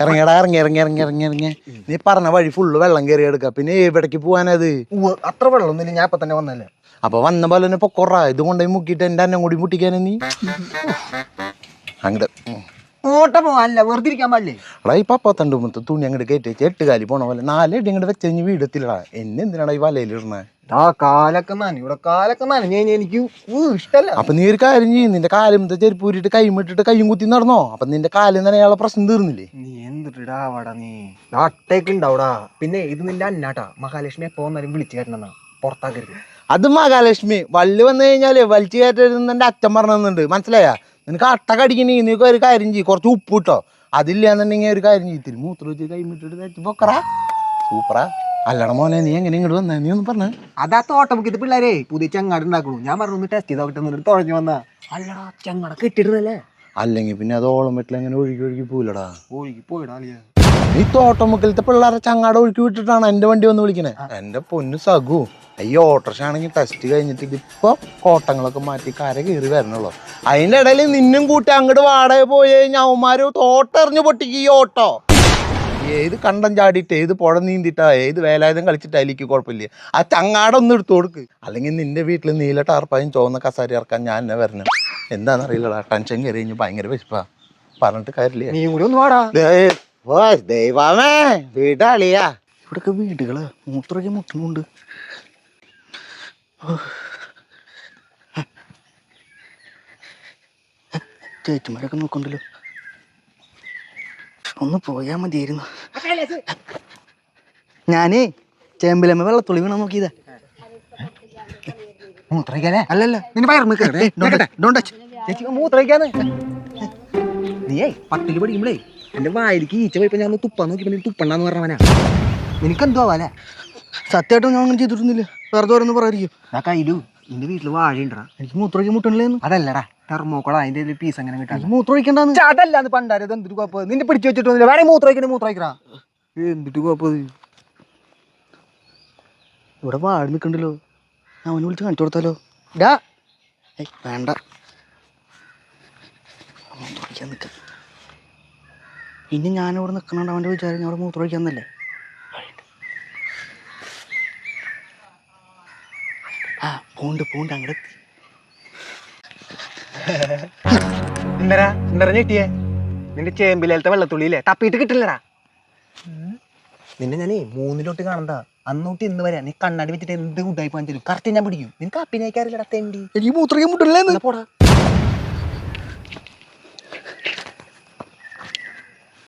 ഇറങ്ങിയടാ ഇറങ്ങി ഇറങ്ങി ഇറങ്ങി ഇറങ്ങി ഇറങ്ങി. നീ പറഞ്ഞ വഴി ഫുള്ള് വെള്ളം കയറി എടുക്ക. പിന്നെ എവിടേക്ക് പോവാനത്? അത്ര വെള്ളം ഒന്നും ഞാൻ ഇപ്പൊ തന്നെ വന്നല്ലേ അപ്പൊ വന്ന പോലെ തന്നെ പൊക്കൊറ ഇത് കൊണ്ടുപോയി മുക്കിയിട്ട് എന്റെ അന്നം കൂടി മുട്ടിക്കാനെ നീ? അങ്ങട്. ഉം. ഓട്ട പോവാനല്ല വെറുതെ ഇരിക്കാൻ പാടില്ലേ? എടാ ഈ പപ്പത്തണ്ട് മുമ്പത്തെ തുണി അങ്ങോട്ട് കയറ്റി എട്ട് കാലി പോണ പോലെ നാലടി അങ്ങോട്ട് വെച്ച് കഴിഞ്ഞ് വീടത്തില്ലടാ. എന്നെ എന്തിനാടാ ഈ വലയിലിടണേ ആ കാലൊക്കെ നനഞ്ഞു ഇവിടെ കാലൊക്കെ നനഞ്ഞു കഴിഞ്ഞാൽ എനിക്ക് ഇഷ്ടല്ല. അപ്പൊ നീ ഒരു കാര്യം ചെയ്യും. നിന്റെ കാലം ചെരുപ്പ് ഊരിട്ട് കൈയും ഇട്ടിട്ട് കൈയും കുത്തി നടന്നോ? അപ്പൊ നിന്റെ കാലം തന്നെ അയാളെ പ്രശ്നം തീർന്നില്ലേ? നീ എന്തിട്ടാവാടാ നീ? അട്ടേക്ക് ഉണ്ടാവടാ. പിന്നെ ഇത് നിന്റെ അന്നാട്ടാ മഹാലക്ഷ്മി എപ്പോ വന്നാലും വിളിച്ചു കയറ്റണ പുറത്താക്കരുത്. അത് മഹാലക്ഷ്മി. വള്ളി വന്നു കഴിഞ്ഞാൽ വലിച്ചു കയറ്റരുതെന്ന് എന്റെ അച്ഛൻ പറഞ്ഞിട്ടുണ്ട്. മനസ്സിലായ? നിനക്ക് അട്ട കടിക്കണേ. നീ ഒരു കാര്യം ചെയ്യും. കുറച്ച് ഉപ്പ് കിട്ടോ അതില്ലാന്നുണ്ടെങ്കിൽ ഒരു കാര്യം ചെയ്യും. മൂത്രം വെച്ച് കൈമിട്ടിട്ട് തേച്ച് പൊക്കറാ. സൂപ്പറാ. അല്ലട മോനെ നീ എങ്ങനെ ഇങ്ങോട്ട് വന്ന? നീ ഒന്ന് പറഞ്ഞു. അതാ തോട്ടം ഇത് പിള്ളേരെ പുതിയ ചങ്ങാട് ഉണ്ടാക്കണു. ഞാൻ പറഞ്ഞു ഒന്ന് ടെസ്റ്റ് ചെയ്ത എന്നിട്ട് തുഴഞ്ഞു വന്നാ. അല്ലടാ ചങ്ങട കെട്ടിടുന്നല്ലേ അല്ലെങ്കിൽ പിന്നെ അത് ഓളം വെട്ടിൽ എങ്ങനെ ഒഴുകി ഒഴുകി പോയില്ലടാ ഒഴുകി പോയിടാ നീ തോട്ടം മുക്കിലത്തെ പിള്ളേരെ ചങ്ങാട് ഒഴുക്കി വിട്ടിട്ടാണ് എന്റെ വണ്ടി വന്ന് വിളിക്കണേ? എന്റെ പൊന്നു സഗു ഈ ഓട്ടർഷ ആണെങ്കിൽ ടെസ്റ്റ് കഴിഞ്ഞിട്ട് ഇതിപ്പോ കോട്ടങ്ങളൊക്കെ മാറ്റി കര കയറി വരണുള്ളൂ. അതിന്റെ ഇടയിൽ നിന്നും കൂട്ടി അങ്ങോട്ട് വാടക പോയി കഴിഞ്ഞാൽ അവന്മാര് തോട്ടെറിഞ്ഞ് പൊട്ടിക്ക് ഈ ഓട്ടോ. ഏത് കണ്ടം ചാടിയിട്ട് ഏത് പുഴ നീന്തിട്ടാ ഏത് വേലായുധം കളിച്ചിട്ടാ എനിക്ക് കുഴപ്പമില്ല. ആ ചങ്ങാടം ഒന്ന് എടുത്തു കൊടുക്ക്. അല്ലെങ്കിൽ നിന്റെ വീട്ടിൽ നീല ടാർപ്പായും ചുവന്ന കസാരി ഇറക്കാൻ ഞാൻ എന്നെ വരണം? എന്താണെന്നറിയില്ലടാ ടെൻഷൻ കയറി കഴിഞ്ഞ് ഭയങ്കര വിശപ്പാ. പറഞ്ഞിട്ട് കാര്യമില്ല. നീ കൂടി ഒന്ന് വാടാ. ഓ, ദൈവമേ വീടാളിയാ. ഇവിടൊക്കെ വീടുകൾ മൂത്രയ്ക്ക് മുട്ടുന്നുണ്ട് ചേച്ചിമാരൊക്കെ നോക്കണ്ടല്ലോ. ഒന്ന് പോയാൽ മതിയായിരുന്നു. ഞാനേ ചേമ്പിലമ്മ വെള്ളത്തുള്ളി വീണ നോക്കിയതാ. മൂത്രയ്ക്കാനേ അല്ലല്ല നിന്റെ ടച്ച് ചേച്ചി മൂത്രയ്ക്കാന്ന്. നീയേ പത്തിൽ പഠിക്കുമ്പോഴേ എന്റെ വായിലേക്ക് ഈച്ച പോയപ്പോ ഞാൻ തുപ്പാൻ നോക്കിയപ്പോ തുപ്പണ്ടെന്ന് തുപ്പണ്ടാന്ന് പറഞ്ഞവനാ നിനക്കെന്തോ ആവാലേ സത്യമായിട്ടും ഞാൻ അങ്ങനെ ചെയ്തിട്ടൊന്നുമില്ല. വെറുതെ ഓരോന്ന് പറയായിരിക്കും ആ കയ്യിലു. നിന്റെ വീട്ടിൽ വാഴയുണ്ടാ എനിക്ക് മൂത്രയ്ക്ക് മുട്ടണില്ലേന്ന് അതല്ലടാ തെർമോക്കോളാ അതിന്റെ ഒരു പീസ് അങ്ങനെ കിട്ടാൻ. എനിക്ക് മൂത്രം ഒഴിക്കണ്ടാന്ന് അതല്ല അത് പണ്ടാരത് എന്തൊരു കുഴപ്പം? നിന്റെ പിടിച്ചു വെച്ചിട്ടൊന്നുമില്ല. വേണേ മൂത്രയ്ക്കണേ മൂത്രയ്ക്കറാ എന്തിട്ട് കുഴപ്പം ഇവിടെ വാഴ നിൽക്കണ്ടല്ലോ. അവനെ വിളിച്ച് കാണിച്ചു കൊടുത്താലോ? ഡാ. ഏയ് വേണ്ട. മൂത്രമൊഴിക്കാൻ നിൽക്ക ഇനി ഞാനിവിടെ നിൽക്കണോണ്ട് അവന്റെ വിചാരം ഞാൻ അവിടെ മൂത്രമൊഴിക്കാന്നല്ലേ ആ പോണ്ട് പോണ്ട് അങ്ങോട്ട് എന്തരാ എന്തരാ ഞെട്ടിയേ നിന്റെ ചേമ്പിലേലത്തെ വെള്ളത്തുള്ളിയില്ലേ? തപ്പിയിട്ട് കിട്ടില്ലടാ. നിന്നെ ഞാനേ മൂന്നിലോട്ട് കാണണ്ട. അന്നോട്ട് ഇന്ന് വരെ നീ കണ്ണാടി വെച്ചിട്ട് എന്ത് പോകാൻ തരും കറക്റ്റ് ഞാൻ പിടിക്കും. നിനക്ക് അപ്പിനേക്കാറില്ലടാ തെണ്ടി. എനിക്ക് മൂത്രമൊക്കെ മുട്ടില്ലേ പോടാ.